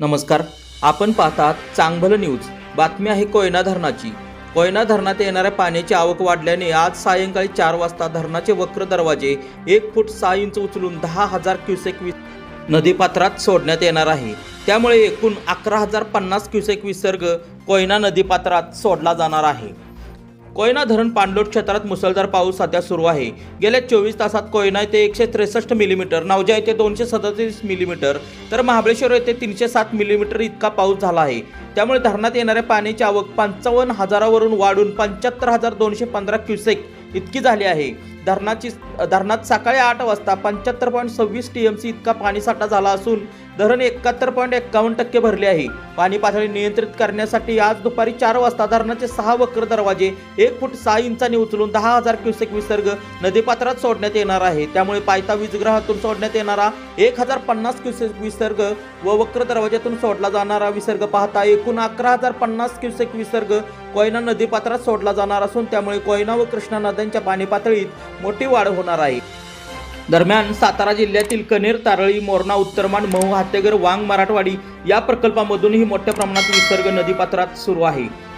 नमस्कार. आपण पाहतात चांगभलं न्यूज. बातमी आहे कोयना धरणाची. कोयना धरणात येणाऱ्या पाण्याची आवक वाढल्याने आज सायंकाळी चार वाजता धरणाचे वक्र दरवाजे एक फूट सहा इंच उचलून दहा हजार क्युसेक नदीपात्रात सोडण्यात येणार आहे. त्यामुळे एकूण अकरा हजार पन्नास क्युसेक विसर्ग कोयना नदीपात्रात सोडला जाणार आहे. कोयना धरण पाणलोट क्षेत्रात मुसळधार पाऊस सध्या सुरू आहे. गेल्या चोवीस तासात कोयना येथे एकशे त्रेसष्ट मिलीमीटर नावजा येथे दोनशे सदतीस मिलीमीटर तर महाबळेश्वर येथे तीनशे सात मिलीमीटर इतका पाऊस झाला आहे. त्यामुळे धरणात येणाऱ्या पाण्याची आवक पंचावन्न हजारावरून वाढून पंच्याहत्तर हजार दोनशे पंधरा क्युसेक इतकी झाली आहे. धरणाची धरणात सकाळी आठ वाजता पंच्याहत्तर पॉईंट सव्वीस टी एम सी इतका पाणीसाठा झाला असून धरण एकाहत्तर पॉईंट एक्कावन्न टक्के भरले आहे. पाणी पातळी नियंत्रित करण्यासाठी आज दुपारी चार वाजता धरणाचे सहा वक्र दरवाजे एक फूट सहा इंचांनी उचलून दहा हजार क्युसेक विसर्ग नदीपात्रात सोडण्यात येणार आहे. त्यामुळे पायथा वीजग्रहातून सोडण्यात येणारा एक हजार पन्नास क्युसेक विसर्ग व वक्र दरवाज्यातून सोडला जाणारा विसर्ग पाहता एकूण अकरा हजार पन्नास क्युसेक विसर्ग कोयना नदीपात्रात सोडला जाणार असून त्यामुळे कोयना व कृष्णा नद्यांच्या पाणी पातळीत मोठी वाढ होणार आहे. दरम्यान सातारा जिल्ह्यातील कनेर तारळी मोरणा उत्तरमान महू हातेगर वांग मराठवाडी या प्रकल्पामधूनही मोठ्या प्रमाणात विसर्ग नदीपात्रात सुरू आहे.